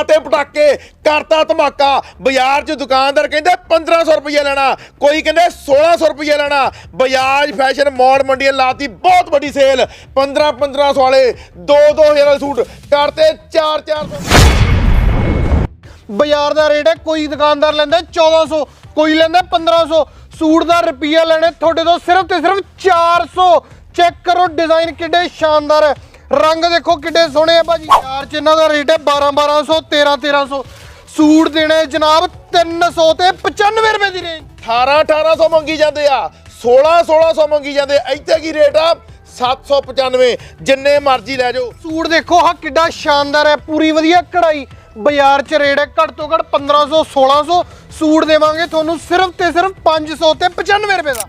ਪਾਤੇ ਪਟਾਕੇ, ਕਰਤਾ ਧਮਾਕਾ। ਬਾਜ਼ਾਰ 'ਚ ਦੁਕਾਨਦਾਰ ਕਹਿੰਦੇ 1500 ਰੁਪਏ ਲੈਣਾ, ਕੋਈ ਕਹਿੰਦੇ 1600 ਰੁਪਏ ਲੈਣਾ। ਬਜਾਜ ਫੈਸ਼ਨ ਮੌੜ ਮੰਡੀਆਂ ਲਾਤੀ ਬਹੁਤ ਵੱਡੀ ਸੇਲ 15 1500 ਵਾਲੇ 2 2000 ਵਾਲੇ ਸੂਟ ਕਰਤੇ 4 400 ਬਾਜ਼ਾਰ ਦਾ ਰੇਟ ਹੈ, ਕੋਈ ਦੁਕਾਨਦਾਰ ਲੈਂਦਾ 1400 ਕੋਈ ਲੈਂਦਾ 1500 ਸੂਟ ਦਾ ਰੁਪਈਆ ਲੈਣੇ ਤੁਹਾਡੇ ਤੋਂ ਸਿਰਫ ਤੇ ਸਿਰਫ 400 ਚੈੱਕ ਕਰੋ, ਡਿਜ਼ਾਈਨ ਕਿੱਡੇ ਸ਼ਾਨਦਾਰ ਹੈ। ਰੰਗ ਦੇਖੋ ਕਿੱਡੇ ਸੋਹਣੇ ਆ ਭਾਜੀ। ਯਾਰ ਚ ਇਹਨਾਂ ਦਾ ਰੇਟ ਹੈ 12 1200 13 1300 ਸੂਟ ਦੇਣੇ ਜਨਾਬ 300 ਤੇ 95 ਰੁਪਏ ਦੀ ਰੇਂਜ 18 1800 ਮੰਗੀ ਜਾਂਦੇ ਆ। 16 1600 ਮੰਗੀ ਜਾਂਦੇ ਆ। ਇੱਥੇ ਕੀ ਰੇਟ ਆ? 795 ਜਿੰਨੇ ਮਰਜ਼ੀ ਲੈ ਜਾਓ। ਸੂਟ ਦੇਖੋ ਹਾਂ ਕਿੱਡਾ ਸ਼ਾਨਦਾਰ ਹੈ ਪੂਰੀ ਵਧੀਆ ਕਢਾਈ। ਬਾਜ਼ਾਰ 'ਚ ਰੇਟ ਹੈ ਘੱਟ ਤੋਂ ਘੱਟ 1500 1600 ਸੂਟ ਦੇਵਾਂਗੇ ਤੁਹਾਨੂੰ ਸਿਰਫ ਤੇ ਸਿਰਫ 500 ਤੇ 95 ਰੁਪਏ ਦਾ।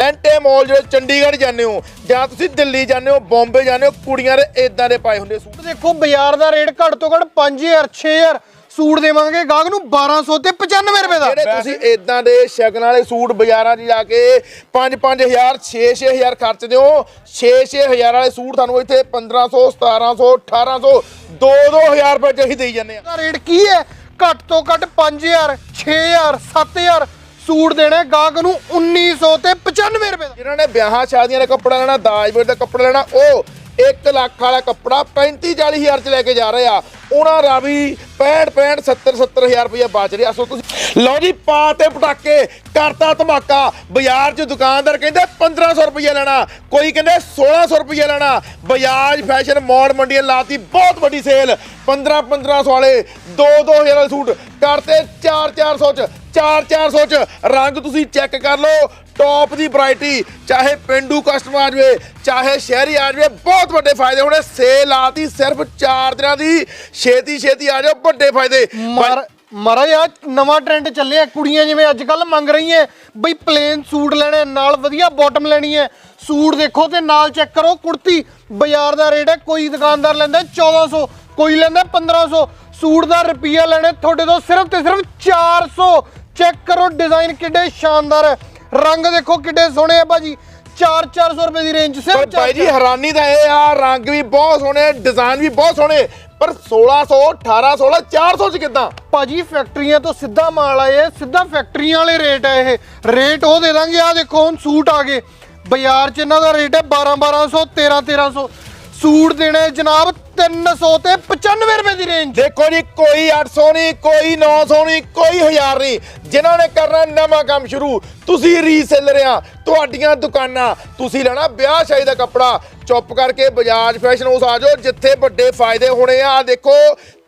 ਐਂਟੇ ਮੌਲ ਜਿਹੜੇ ਚੰਡੀਗੜ੍ਹ ਜਾਂਦੇ ਹੋ ਜਾਂ ਤੁਸੀਂ ਦਿੱਲੀ ਜਾਂਦੇ ਹੋ ਬੰਬੇ ਜਾਂਦੇ ਹੋ ਕੁੜੀਆਂ ਦੇ ਇਦਾਂ ਦੇ ਪਾਏ ਹੁੰਦੇ ਸੂਟ। ਦੇਖੋ ਬਾਜ਼ਾਰ ਦਾ ਰੇਟ ਘੱਟ ਤੋਂ ਘੱਟ 5000 6000 ਸੂਟ ਦੇਵਾਂਗੇ। ਗਾਹਕ ਨੂੰ 1200 ਤੇ 95 ਰੁਪਏ ਦਾ। ਜਿਹੜੇ ਤੁਸੀਂ ਇਦਾਂ ਦੇ ਸ਼ਗਨ ਵਾਲੇ ਸੂਟ ਬਾਜ਼ਾਰਾਂ 'ਚ ਜਾ ਕੇ 5-5000 6-6000 ਖਰਚਦੇ ਹੋ 6-6000 ਵਾਲੇ ਸੂਟ ਤੁਹਾਨੂੰ ਇੱਥੇ 1500 1700 1800 2-2000 ਰੁਪਏ 'ਚ ਹੀ ਦੇਈ ਜਾਂਦੇ ਆ ਰੇਟ ਕੀ ਹੈ? ਘੱਟ ਤੋਂ ਘੱਟ 5000 6000 7000 ਸੂਟ ਦੇਣੇ ਗਾਹਕ ਨੂੰ 1900 ਤੇ 95 ਰੁਪਏ ਦਾ। ਜਿਨ੍ਹਾਂ ਨੇ ਵਿਆਹਾਂ ਸ਼ਾਦੀਆਂ ਦਾ ਕੱਪੜਾ ਲੈਣਾ ਦਾਜ ਵੇਚ ਦਾ ਕੱਪੜਾ ਲੈਣਾ, ਉਹ 1 ਲੱਖ ਵਾਲਾ ਕੱਪੜਾ 35 40 ਹਜ਼ਾਰ ਚ ਲੈ ਕੇ ਜਾ ਰਹੇ ਆ। ਉਹਨਾਂ ਦਾ ਵੀ 65 65 70 70 ਹਜ਼ਾਰ ਰੁਪਏ ਬਚ ਰਿਹਾ। ਸੋ ਤੁਸੀਂ ਲਓ ਜੀ, ਪਾ ਤੇ ਪਟਾਕੇ, ਕਰਤਾ ਧਮਾਕਾ। ਬਾਜ਼ਾਰ 'ਚ ਦੁਕਾਨਦਾਰ ਕਹਿੰਦੇ 1500 ਰੁਪਏ ਲੈਣਾ, ਕੋਈ ਕਹਿੰਦੇ 1600 ਰੁਪਏ ਲੈਣਾ। ਬਜਾਜ ਫੈਸ਼ਨ ਮੌੜ ਮੰਡੀਆਂ ਲਾਤੀ ਬਹੁਤ ਵੱਡੀ ਸੇਲ 15 1500 ਵਾਲੇ 2 2000 ਵਾਲੇ ਸੂਟ। ਕਰਤੇ 4 400 ਚ। 4 400 ਚ ਰੰਗ ਤੁਸੀਂ ਚੈੱਕ ਕਰ ਲਓ। ਟੌਪ ਦੀ ਵੈਰਾਈਟੀ ਚਾਹੇ ਪਿੰਡੂ ਕਸਟਮਰ ਆ ਜਾਵੇ ਚਾਹੇ ਸ਼ਹਿਰੀ ਆ ਜਾਵੇ ਬਹੁਤ ਵੱਡੇ ਫਾਇਦੇ ਹੋਣੇ। ਸੇਲ ਆਤੀ ਸਿਰਫ 4 ਦਿਨਾਂ ਦੀ। ਛੇਤੀ ਛੇਤੀ ਆ ਜਾਓ ਵੱਡੇ ਫਾਇਦੇ। ਮਾਰ ਮਹਾਰਾਜ ਆ ਨਵਾਂ ਟ੍ਰੈਂਡ ਚੱਲਿਆ ਕੁੜੀਆਂ ਜਿਵੇਂ ਅੱਜ ਕੱਲ ਮੰਗ ਰਹੀਆਂ ਬਈ ਪਲੇਨ ਸੂਟ ਲੈਣੇ ਨਾਲ ਵਧੀਆ ਬਾਟਮ ਲੈਣੀ ਹੈ। ਸੂਟ ਦੇਖੋ ਤੇ ਨਾਲ ਚੈੱਕ ਕਰੋ ਕੁੜਤੀ ਬਾਜ਼ਾਰ ਦਾ ਰੇਟ ਹੈ ਕੋਈ ਦੁਕਾਨਦਾਰ ਲੈਂਦਾ 1400 ਕੋਈ ਲੈਂਦਾ 1500 ਸੂਟ ਦਾ ਰੁਪਈਆ ਲੈਣੇ ਤੁਹਾਡੇ ਤੋਂ ਸਿਰਫ ਤੇ ਸਿਰਫ 400 ਚੈੱਕ ਕਰੋ ਡਿਜ਼ਾਈਨ ਕਿੱਡੇ ਸ਼ਾਨਦਾਰ ਹੈ। ਰੰਗ ਦੇਖੋ ਕਿੱਡੇ ਸੋਹਣੇ ਆ ਭਾਜੀ। 4-400 ਰੁਪਏ ਦੀ ਰੇਂਜ ਪਰ ਸਿਰਫ ਭਾਈ ਜੀ ਹੈਰਾਨੀ ਤਾਂ ਇਹ ਆ ਰੰਗ ਵੀ ਬਹੁਤ ਸੋਹਣੇ ਡਿਜ਼ਾਈਨ ਵੀ ਬਹੁਤ ਸੋਹਣੇ ਪਰ 1600 1800 ਵਾਲਾ 400 ਚ ਕਿਦਾਂ? ਭਾਜੀ ਫੈਕਟਰੀਆਂ ਤੋਂ ਸਿੱਧਾ ਮਾਲ ਆਏ ਸਿੱਧਾ ਫੈਕਟਰੀਆਂ ਵਾਲੇ ਰੇਟ ਹੈ ਇਹ। ਰੇਟ ਉਹ ਦੇ ਦਾਂਗੇ ਆ ਦੇਖੋ ਹੁਣ ਸੂਟ ਆ ਗਏ। ਬਾਜ਼ਾਰ 'ਚ ਇਹਨਾਂ ਦਾ ਰੇਟ ਹੈ 12 1200 13 1300 ਸੂਟ ਦੇਣੇ ਜਨਾਬ 300 ਤੇ 95 ਰੁਪਏ ਦੀ ਰੇਂਜ ਦੇਖੋ ਜੀ, ਕੋਈ 800 ਨਹੀਂ, ਕੋਈ 900 ਨਹੀਂ, ਕੋਈ 1000 ਨਹੀਂ। ਜਿਨ੍ਹਾਂ ਨੇ ਕਰਨਾ ਨਵਾਂ ਕੰਮ ਸ਼ੁਰੂ, ਤੁਸੀਂ ਰੀਸੇਲਰ ਆ, ਤੁਹਾਡੀਆਂ ਦੁਕਾਨਾਂ। ਤੁਸੀਂ ਲੈਣਾ ਵਿਆਹ ਸ਼ਾਦੀ ਦਾ ਕੱਪੜਾ। ਚੁੱਪ ਕਰਕੇ ਬਜਾਜ ਫੈਸ਼ਨ ਹਾਊਸ ਆ ਜਾਓ, ਜਿੱਥੇ ਵੱਡੇ ਫਾਇਦੇ ਹੋਣੇ ਆ। ਆਹ ਦੇਖੋ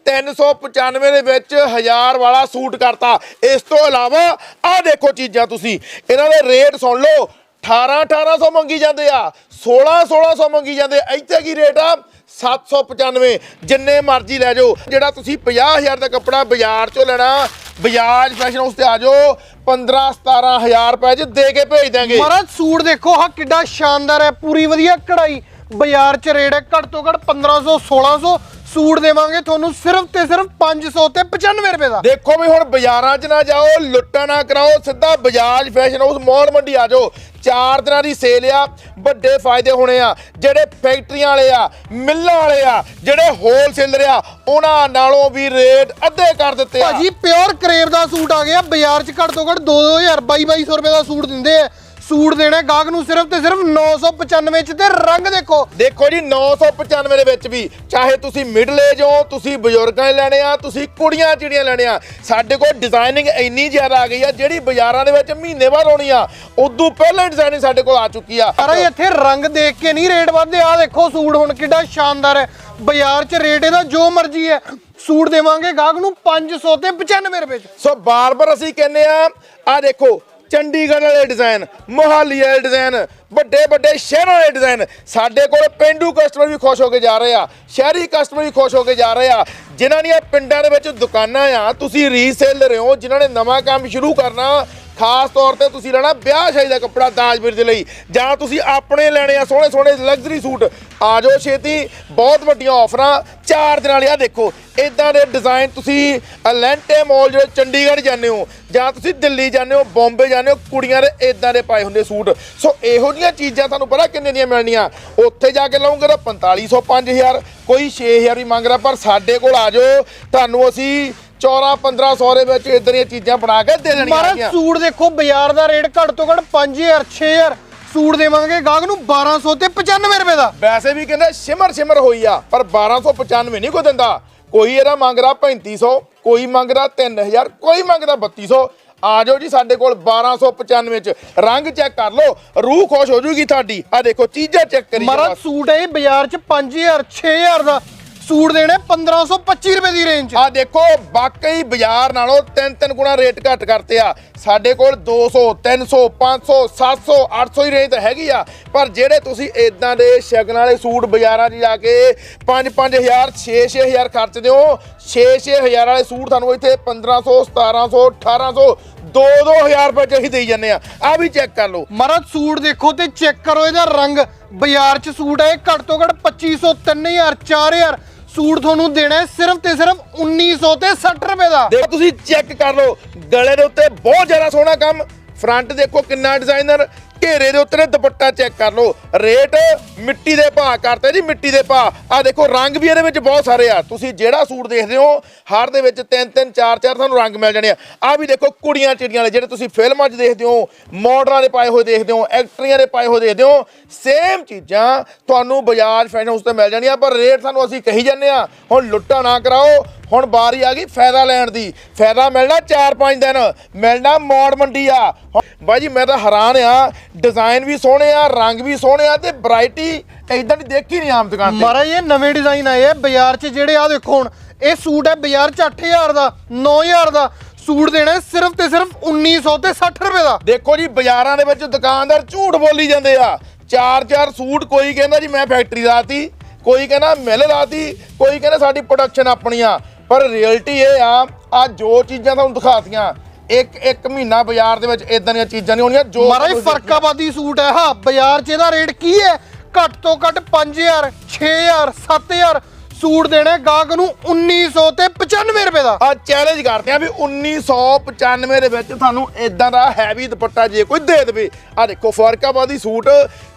395 ਦੇ ਵਿੱਚ 1000 ਵਾਲਾ ਸੂਟ ਕਰਤਾ। ਇਸ ਤੋਂ ਇਲਾਵਾ ਆਹ ਦੇਖੋ ਚੀਜ਼ਾਂ ਤੁਸੀਂ। ਇਹਨਾਂ ਦੇ ਰੇਟ ਸੁਣ ਲਓ 18 1800 ਮੰਗੀ ਜਾਂਦੇ ਆ 16 1600 ਮੰਗੀ ਜਾਂਦੇ ਇੱਥੇ ਕੀ ਰੇਟ ਆ? 795 ਜਿੰਨੇ ਮਰਜ਼ੀ ਲੈ ਜਾਓ। ਜਿਹੜਾ ਤੁਸੀਂ 50000 ਦਾ ਕੱਪੜਾ ਬਾਜ਼ਾਰ ਚੋਂ ਲੈਣਾ, ਬਜਾਜ ਫੈਸ਼ਨ ਹਾਊਸ ਤੇ ਆ ਜਾਓ 15 17000 ਰੁਪਏ ਚ ਦੇ ਕੇ ਭੇਜ ਦਾਂਗੇ ਮਹਾਰਾਜ, ਸੂਟ ਦੇਖੋ ਹਾਂ ਕਿੱਡਾ ਸ਼ਾਨਦਾਰ ਹੈ, ਪੂਰੀ ਵਧੀਆ ਕਢਾਈ। ਬਾਜ਼ਾਰ 'ਚ ਰੇਟ ਹੈ ਘੱਟ ਤੋਂ ਘੱਟ 1500 1600 ਸੂਟ ਦੇਵਾਂਗੇ ਤੁਹਾਨੂੰ ਸਿਰਫ ਤੇ ਸਿਰਫ 500 ਤੇ 95 ਰੁਪਏ ਦਾ। ਦੇਖੋ ਵੀ ਹੁਣ ਬਾਜ਼ਾਰਾਂ 'ਚ ਨਾ ਜਾਓ ਲੁੱਟਾ ਨਾ ਕਰਾਓ ਸਿੱਧਾ ਬਜਾਜ ਫੈਸ਼ਨ ਹਾਊਸ ਮੌੜ ਮੰਡੀ ਆ ਜਾਓ। ਚਾਰ ਦਿਨਾਂ ਦੀ ਸੇਲ ਆ ਵੱਡੇ ਫਾਇਦੇ ਹੋਣੇ ਆ। ਜਿਹੜੇ ਫੈਕਟਰੀਆਂ ਵਾਲੇ ਆ ਮਿੱਲਾਂ ਵਾਲੇ ਆ ਜਿਹੜੇ ਹੋਲਸੇਲਰ ਆ ਉਹਨਾਂ ਨਾਲੋਂ ਵੀ ਰੇਟ ਅੱਧੇ ਕਰ ਦਿੱਤੇ ਆ। ਭਾਜੀ ਪਿਓਰ ਕਰੇਵ ਦਾ ਸੂਟ ਆ ਗਿਆ ਬਾਜ਼ਾਰ 'ਚ ਘੱਟ ਤੋਂ ਘੱਟ 2000 2200 ਰੁਪਏ ਦਾ ਸੂਟ ਦਿੰਦੇ ਆ। ਸੂਟ ਦੇਣਾ ਗਾਹਕ ਨੂੰ ਸਿਰਫ ਤੇ ਸਿਰਫ 995 ਚ ਤੇ ਰੰਗ ਦੇਖੋ। ਦੇਖੋ ਜੀ 995 ਦੇ ਵਿੱਚ ਵੀ ਚਾਹੇ ਤੁਸੀਂ ਮਿਡਲ ਏਜ ਹੋ ਤੁਸੀਂ ਬਜ਼ੁਰਗਾਂ ਦੇ ਲੈਣੇ ਆ ਤੁਸੀਂ ਕੁੜੀਆਂ ਚਿੜੀਆਂ ਲੈਣੇ ਆ ਸਾਡੇ ਕੋਲ ਡਿਜ਼ਾਈਨਿੰਗ ਇੰਨੀ ਜ਼ਿਆਦਾ ਆ ਗਈ ਆ ਜਿਹੜੀ ਬਾਜ਼ਾਰਾਂ ਦੇ ਵਿੱਚ ਮਹੀਨੇ ਬਾਅਦ ਆਉਣੀ ਆ ਉਦੋਂ ਪਹਿਲਾਂ ਡਿਜ਼ਾਈਨਿੰਗ ਸਾਡੇ ਕੋਲ ਆ ਚੁੱਕੀ ਆ। ਪਰ ਇੱਥੇ ਰੰਗ ਦੇਖ ਕੇ ਨਹੀਂ ਰੇਟ ਵੱਧਦੇ ਆ ਦੇਖੋ ਸੂਟ ਹੁਣ ਕਿੱਡਾ ਸ਼ਾਨਦਾਰ ਹੈ। ਬਾਜ਼ਾਰ 'ਚ ਰੇਟ ਇਹਦਾ ਜੋ ਮਰਜ਼ੀ ਹੈ। ਸੂਟ ਦੇਵਾਂਗੇ ਗਾਹਕ ਨੂੰ 500 ਤੇ 95 ਰੁਪਏ ਚ। ਸੋ ਬਾਰ-ਬਾਰ ਅਸੀਂ ਕਹਿੰਦੇ ਆ ਆ ਦੇਖੋ ਚੰਡੀਗੜ੍ਹ ਵਾਲੇ ਡਿਜ਼ਾਈਨ ਮੋਹਾਲੀ ਵਾਲੇ ਡਿਜ਼ਾਈਨ ਵੱਡੇ ਵੱਡੇ ਸ਼ਹਿਰਾਂ ਵਾਲੇ ਡਿਜ਼ਾਈਨ ਸਾਡੇ ਕੋਲ ਪਿੰਡੂ ਕਸਟਮਰ ਵੀ ਖੁਸ਼ ਹੋ ਕੇ ਜਾ ਰਹੇ ਆ, ਸ਼ਹਿਰੀ ਕਸਟਮਰ ਵੀ ਖੁਸ਼ ਹੋ ਕੇ ਜਾ ਰਹੇ ਆ। ਜਿਨ੍ਹਾਂ ਦੀਆਂ ਪਿੰਡਾਂ ਦੇ ਵਿੱਚ ਦੁਕਾਨਾਂ ਆ, ਤੁਸੀਂ ਰੀਸੇਲ ਰਹੇ ਹੋ, ਜਿਨ੍ਹਾਂ ਨੇ ਨਵਾਂ ਕੰਮ ਸ਼ੁਰੂ ਕਰਨਾ ਖਾਸ ਤੌਰ ਤੇ ਤੁਸੀਂ ਲੈਣਾ ਵਿਆਹ ਸ਼ਾਦੀ ਦਾ ਕੱਪੜਾ ਦਾਜ ਵੀਰ ਦੇ ਲਈ। ਜਾਂ ਤੁਸੀਂ ਆਪਣੇ ਲੈਣੇ ਆ ਸੋਹਣੇ ਸੋਹਣੇ ਲਗਜ਼ਰੀ ਸੂਟ। ਆ ਜਾਓ ਛੇਤੀ, ਬਹੁਤ ਵੱਡੀਆਂ ਆਫਰਾਂ ਚਾਰ ਦਿਨਾਂ ਲਈ ਆ ਦੇਖੋ ਇਦਾਂ ਦੇ ਡਿਜ਼ਾਈਨ ਤੁਸੀਂ ਅਲੈਂਟੇ ਮਾਲ ਜਿਹੜੇ ਚੰਡੀਗੜ੍ਹ ਜਾਂਦੇ ਹੋ, ਜਾਂ ਤੁਸੀਂ ਦਿੱਲੀ ਜਾਂਦੇ ਹੋ, ਬੰਬੇ ਜਾਂਦੇ ਹੋ, ਕੁੜੀਆਂ ਦੇ ਇਦਾਂ ਦੇ ਪਾਏ ਹੁੰਦੇ ਸੂਟ। ਸੋ ਇਹੋ ਜਿਹੀਆਂ ਚੀਜ਼ਾਂ ਤੁਹਾਨੂੰ ਪਤਾ ਕਿੰਨੇ ਦੀਆਂ ਮਿਲਣੀਆਂ? ਉੱਥੇ ਜਾ ਕੇ ਲਵਾਂਗੇ ਤਾਂ 4500 5000 ਕੋਈ 6000 ਵੀ ਮੰਗ ਰਿਹਾ ਪਰ ਸਾਡੇ ਕੋਲ ਆ ਜਾਓ। ਤੁਹਾਨੂੰ ਅਸੀਂ 14 1500 ਦੇ ਵਿੱਚ ਇਦਾਂ ਦੀਆਂ ਚੀਜ਼ਾਂ ਬਣਾ ਕੇ ਦੇ ਦੇਣੀਆਂ ਮਾਰਾ ਹੈਗੀਆਂ। ਸੂਟ ਦੇਖੋ ਬਾਜ਼ਾਰ ਦਾ ਰੇਟ ਘੱਟ ਤੋਂ ਘੱਟ 5000 6000 ਸੂਟ ਦੇਵਾਂਗੇ। ਗਾਹਕ ਨੂੰ 1200 ਤੇ 95 ਰੁਪਏ ਦਾ। ਵੈਸੇ ਵੀ ਕਹਿੰਦੇ ਸਿਮਰ ਸਿਮਰ ਹੋਈ ਆ ਪਰ 1295 ਨਹੀਂ ਕੋਈ ਦਿੰਦਾ। ਕੋਈ ਇਹਦਾ ਮੰਗਦਾ 3500 ਕੋਈ ਮੰਗਦਾ 3000 ਕੋਈ ਮੰਗਦਾ 3200 ਆ ਜਾਓ ਜੀ ਸਾਡੇ ਕੋਲ 1295 ਚ। ਰੰਗ ਚੈੱਕ ਕਰ ਲਓ ਰੂਹ ਖੁਸ਼ ਹੋ ਜੂਗੀ ਤੁਹਾਡੀ। ਆ ਦੇਖੋ ਚੀਜ਼ਾਂ ਚੈੱਕ ਕਰੀ ਮਾਰਾ ਜਾਓ ਸੂਟ ਹੈ ਬਾਜ਼ਾਰ 'ਚ 5000 6000 ਦਾ। ਸੂਟ ਦੇਣੇ 1525 ਰੁਪਏ ਦੀ ਰੇਂਜ ਆ ਦੇਖੋ ਵਾਕਈ ਬਾਜ਼ਾਰ ਨਾਲੋਂ ਤਿੰਨ ਤਿੰਨ ਗੁਣਾ ਰੇਟ ਘੱਟ ਕਰਤੇ ਆ। ਸਾਡੇ ਕੋਲ 200 300 500 700 800 ਹੀ ਰੇਂਜ ਤਾਂ ਹੈਗੀ ਆ। ਪਰ ਜਿਹੜੇ ਤੁਸੀਂ ਇਦਾਂ ਦੇ ਸ਼ਗਨ ਵਾਲੇ ਸੂਟ ਬਾਜ਼ਾਰਾਂ 'ਚ ਜਾ ਕੇ 5 5000 6 6000 ਖਰਚਦੇ ਹੋ 6 6000 ਵਾਲੇ ਸੂਟ ਤੁਹਾਨੂੰ ਇੱਥੇ 1500 1700 1800 2 2000 ਰੁਪਏ ਚ ਹੀ ਦੇਈ ਜਾਂਦੇ ਆ। ਆ ਵੀ ਚੈੱਕ ਕਰ ਲਓ। ਮਾਰਾ ਸੂਟ ਦੇਖੋ ਤੇ ਚੈੱਕ ਕਰੋ ਇਹਦਾ ਰੰਗ। ਬਾਜ਼ਾਰ 'ਚ ਸੂਟ ਹੈ ਘੱਟ ਤੋਂ ਘੱਟ 2500 3000 4000 ਸੂਟ ਤੁਹਾਨੂੰ ਦੇਣਾ ਹੈ ਸਿਰਫ ਤੇ ਸਿਰਫ 1900 ਤੇ 60 ਰੁਪਏ ਦਾ। ਦੇਖੋ, ਤੁਸੀਂ ਚੈੱਕ ਕਰ ਲਓ, ਗਲੇ ਦੇ ਉੱਤੇ ਬਹੁਤ ਜ਼ਿਆਦਾ ਸੋਹਣਾ ਕੰਮ। ਫਰੰਟ ਦੇਖੋ ਕਿੰਨਾ ਡਿਜ਼ਾਈਨਰ ਘੇਰੇ ਦੇ ਉੱਤੇ ਦੁਪੱਟਾ ਚੈੱਕ ਕਰ ਲਓ। ਰੇਟ ਮਿੱਟੀ ਦੇ ਭਾਅ ਕਰਤੇ ਜੀ, ਮਿੱਟੀ ਦੇ ਭਾਅ। ਆ ਦੇਖੋ, ਰੰਗ ਵੀ ਇਹਦੇ ਵਿੱਚ ਬਹੁਤ ਸਾਰੇ ਆ। ਤੁਸੀਂ ਜਿਹੜਾ ਸੂਟ ਦੇਖਦੇ ਹੋ, ਹਰ ਦੇ ਵਿੱਚ ਤਿੰਨ ਤਿੰਨ, ਚਾਰ ਚਾਰ ਤੁਹਾਨੂੰ ਰੰਗ ਮਿਲ ਜਾਣੇ ਆ। ਆ ਵੀ ਦੇਖੋ, ਕੁੜੀਆਂ ਚਿੜੀਆਂ ਵਾਲੇ, ਜਿਹੜੇ ਤੁਸੀਂ ਫਿਲਮਾਂ 'ਚ ਦੇਖਦੇ ਹੋ ਮਾਡਲਾਂ ਦੇ ਪਾਏ ਹੋਏ ਦੇਖਦੇ ਹੋ ਐਕਟਰੀਆਂ ਦੇ ਪਾਏ ਹੋਏ ਦੇਖਦੇ ਹੋ ਸੇਮ ਚੀਜ਼ਾਂ ਤੁਹਾਨੂੰ ਬਜਾਜ ਫੈਸ਼ਨ ਹਾਊਸ ਤੇ ਮਿਲ ਜਾਣੀਆਂ। ਪਰ ਰੇਟ ਤੁਹਾਨੂੰ ਅਸੀਂ ਕਹੀ ਜਾਂਦੇ ਆ, ਹੁਣ ਲੁੱਟਾ ਨਾ ਕਰਾਓ। ਹੁਣ ਵਾਰੀ ਆ ਗਈ ਫਾਇਦਾ ਲੈਣ ਦੀ। ਫਾਇਦਾ ਮਿਲਣਾ 4-5 ਦਿਨ। ਮਿਲਣਾ ਮੌੜ ਮੰਡੀ ਆ। ਹੁਣ ਬਾਈ ਜੀ ਮੈਂ ਤਾਂ ਹੈਰਾਨ ਆ। ਡਿਜ਼ਾਈਨ ਵੀ ਸੋਹਣੇ ਆ ਰੰਗ ਵੀ ਸੋਹਣੇ ਆ ਤੇ ਵੈਰਾਈਟੀ ਇਦਾਂ ਦੀ ਦੇਖੀ ਨਹੀਂ ਆਮ ਦੁਕਾਨ ਤੇ। ਮਾਰਾ ਇਹ ਨਵੇਂ ਡਿਜ਼ਾਈਨ ਆਏ ਆ ਬਾਜ਼ਾਰ 'ਚ ਜਿਹੜੇ ਆ ਦੇਖੋ ਹੁਣ ਇਹ ਸੂਟ ਹੈ ਬਾਜ਼ਾਰ 'ਚ 8000 ਦਾ 9000 ਦਾ। ਸੂਟ ਦੇਣਾ ਹੈ ਸਿਰਫ ਤੇ ਸਿਰਫ 1900 ਤੇ 60 ਰੁਪਏ ਦਾ। ਦੇਖੋ ਜੀ ਬਾਜ਼ਾਰਾਂ ਦੇ ਵਿੱਚ ਦੁਕਾਨਦਾਰ ਝੂਠ ਬੋਲੀ ਜਾਂਦੇ ਆ। ਚਾਰ ਚਾਰ ਸੂਟ ਕੋਈ ਕਹਿੰਦਾ ਜੀ ਮੈਂ ਫੈਕਟਰੀ ਲਾਤੀ ਕੋਈ ਕਹਿੰਦਾ ਮਿਲ ਲਾਤੀ ਕੋਈ ਕਹਿੰਦਾ ਸਾਡੀ ਪ੍ਰੋਡਕਸ਼ਨ ਆਪਣੀ ਆ। ਪਰ ਰਿਐਲਿਟੀ ਇਹ ਆ ਆ ਜੋ ਚੀਜ਼ਾਂ ਤੁਹਾਨੂੰ ਦਿਖਾਤੀਆਂ ਇੱਕ ਇੱਕ ਮਹੀਨਾ ਬਾਜ਼ਾਰ ਦੇ ਵਿੱਚ ਇਦਾਂ ਦੀਆਂ ਚੀਜ਼ਾਂ ਨਹੀਂ ਹੋਣੀਆਂ ਜੋ ਤੁਸੀਂ ਫਰਕਾਬਾਦੀ ਸੂਟ ਹੈ। ਹਾਂ ਬਾਜ਼ਾਰ 'ਚ ਇਹਦਾ ਰੇਟ ਕੀ ਹੈ? ਘੱਟ ਤੋਂ ਘੱਟ 5000 6000 7000 ਸੂਟ ਦੇਣੇ ਗਾਹਕ ਨੂੰ 1900 ਤੇ 95 ਰੁਪਏ ਦਾ। ਆ ਚੈਲੰਜ ਕਰਦੇ ਆ ਵੀ 1995 ਦੇ ਵਿੱਚ ਤੁਹਾਨੂੰ ਇਦਾਂ ਦਾ ਹੈਵੀ ਦੁਪੱਟਾ ਜੇ ਕੋਈ ਦੇ ਦੇਵੇ। ਆ ਦੇਖੋ ਫਰਕਾਬਾਦੀ ਸੂਟ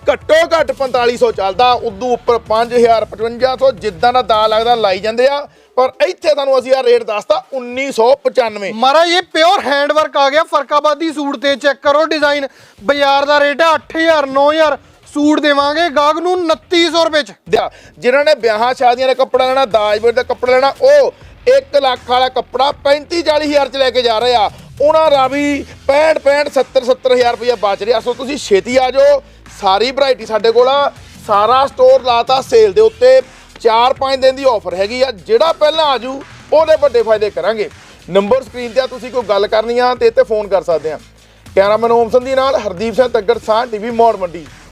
ਘੱਟੋ ਘੱਟ 4500 ਚੱਲਦਾ ਉਦੋਂ ਉੱਪਰ 5000 5500 ਜਿੱਦਾਂ ਦਾ ਦਾ ਲੱਗਦਾ ਲਾਈ ਜਾਂਦੇ ਆ। ਪਰ ਇੱਥੇ ਤੁਹਾਨੂੰ ਅਸੀਂ ਆ ਰੇਟ ਦੱਸਤਾ 1995 ਮਾਰਾ ਇਹ ਪਿਓਰ ਹੈਂਡਵਰਕ ਆ ਗਿਆ। ਫਰਕਾਬਾਦੀ ਸੂਟ ਤੇ ਚੈੱਕ ਕਰੋ ਡਿਜ਼ਾਈਨ ਬਾਜ਼ਾਰ ਦਾ ਰੇਟ ਹੈ 8000 9000 ਸੂਟ ਦੇਵਾਂਗੇ ਗਾਹਕ ਨੂੰ 2900 ਰੁਪਏ ਚ। ਦਿਆ, ਜਿਨ੍ਹਾਂ ਨੇ ਵਿਆਹਾਂ ਸ਼ਾਦੀਆਂ ਦਾ ਕੱਪੜਾ ਲੈਣਾ ਦਾਜ ਵੀਰ ਦਾ ਕੱਪੜਾ ਲੈਣਾ, ਉਹ 1 ਲੱਖ ਵਾਲਾ ਕੱਪੜਾ 35 40 ਹਜ਼ਾਰ ਚ ਲੈ ਕੇ ਜਾ ਰਹੇ ਆ। ਉਹਨਾਂ ਦਾ ਵੀ 65 65 70 70 ਹਜ਼ਾਰ ਰੁਪਇਆ ਬਚ ਰਿਹਾ। ਸੋ ਤੁਸੀਂ ਛੇਤੀ ਆ ਜਾਓ, ਸਾਰੀ ਵੈਰਾਈਟੀ ਸਾਡੇ ਕੋਲ ਆ। ਸਾਰਾ ਸਟੋਰ ਲਾਤਾ ਸੇਲ ਦੇ ਉੱਤੇ। 4-5 ਦਿਨ ਦੀ ਆਫਰ ਹੈਗੀ ਆ। ਜਿਹੜਾ ਪਹਿਲਾਂ ਆ ਜੂ ਉਹਦੇ ਵੱਡੇ ਫਾਇਦੇ ਕਰਾਂਗੇ। ਨੰਬਰ ਸਕਰੀਨ ਤੇ ਆ, ਤੁਸੀਂ ਕੋਈ ਗੱਲ ਕਰਨੀ ਆ, ਤੇ ਇੱਥੇ ਫੋਨ ਕਰ ਸਕਦੇ ਆ। ਕੈਮਰਾਮੈਨ ਓਮ ਸੰਧੀ ਨਾਲ ਹਰਦੀਪ ਸਿੰਘ ਤੱਗੜ ਸਾਹ ਟੀਵੀ ਮੋੜ ਮੰਡੀ।